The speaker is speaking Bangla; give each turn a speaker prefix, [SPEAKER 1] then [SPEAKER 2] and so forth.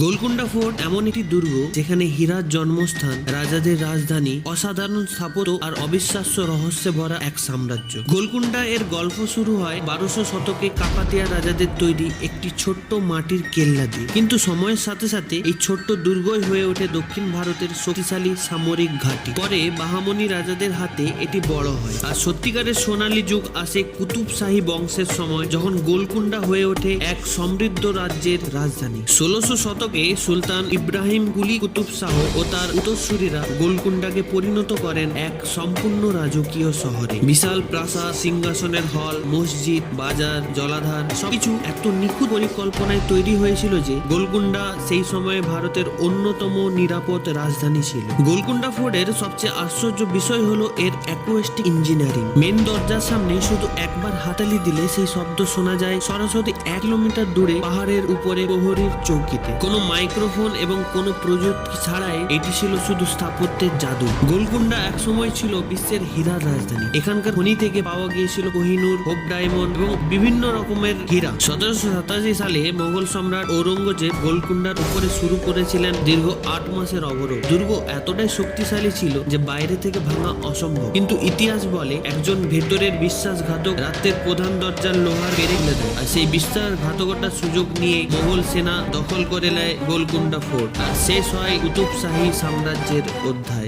[SPEAKER 1] গোলকুন্ডা ফোর্ট এমন একটি দুর্গ যেখানে হীরার জন্মস্থান, রাজাদের রাজধানী, অসাধারণ স্থাপত্য আর অবিশ্বাস্য রহস্যে ভরা এক সাম্রাজ্য। গোলকুন্ডা এর গল্প শুরু হয় বারোশো শতকে কাপাতিয়া রাজাদের তৈরি একটি ছোট্ট মাটির কেল্লা দিয়ে। কিন্তু সময়ের সাথে সাথে এই ছোট্ট দুর্গই হয়ে ওঠে দক্ষিণ ভারতের শক্তিশালী সামরিক ঘাঁটি। পরে বাহামনি রাজাদের হাতে এটি বড় হয়। আর সত্যিকারের সোনালী যুগ আসে কুতুব শাহী বংশের সময়, যখন গোলকুন্ডা হয়ে ওঠে এক সমৃদ্ধ রাজ্যের রাজধানী। ষোলোশো শতকে সুলতান ইব্রাহিম কুলি কুতুব শাহ ও তার উত্তরসূরিরা গোলকুন্ডাকে পরিণত করেন এক সম্পূর্ণ রাজকীয় শহরে। বিশাল প্রাসাদ, সিংহাসনের হল, মসজিদ, বাজার, জলাধার সবকিছু এত নিখুঁত পরিকল্পনায় তৈরি হয়েছিল যে গোলকুন্ডা সেই সময়ে ভারতের অন্যতম নিরাপদ রাজধানী ছিল। গোলকুন্ডা ফোর্টের সবচেয়ে আশ্চর্য বিষয় হলো এর অ্যাকোয়েস্টিক ইঞ্জিনিয়ারিং। মেন দরজার সামনে শুধু একবার হাতালি দিলে সেই শব্দ শোনা যায় সরাসরি এক কিলোমিটার দূরে পাহাড়ের উপরে প্রহরীর চৌকিতে। কোনো মাইক্রোফোন এবং কোনো প্রযুক্তি ছাড়াই এটি ছিল শুধু স্থাপত্যের জাদু। গোলকুন্ডা এক সময় ছিল বিশ্বের হীরার রাজধানী। এখানকার খনি থেকে পাওয়া গিয়েছিল কোহিনুর, হোপ ডায়মন্ড এবং বিভিন্ন রকমের হীরা। সতেরোশো সাতাশি সালে মোগল সম্রাট ঔরঙ্গজেব গোলকুন্ডার উপরে শুরু করেছিলেন দীর্ঘ আট মাসের অবরোধ। দুর্গ এতটাই শক্তিশালী ছিল যে বাইরে থেকে ভাঙা অসম্ভব। কিন্তু ইতিহাস বলে একজন ভেতরের বিশ্বাসঘাতক রাতের প্রধান দরজার লোহার বেড়ে দেয়। আর সেই বিশ্বাসঘাতকতার সুযোগ নিয়ে মোগল সেনা দখল করে নেয় গোলকুন্ডা ফোর্ট। শেষ হয় কুতুবশাহী সাম্রাজ্যের অধ্যায়।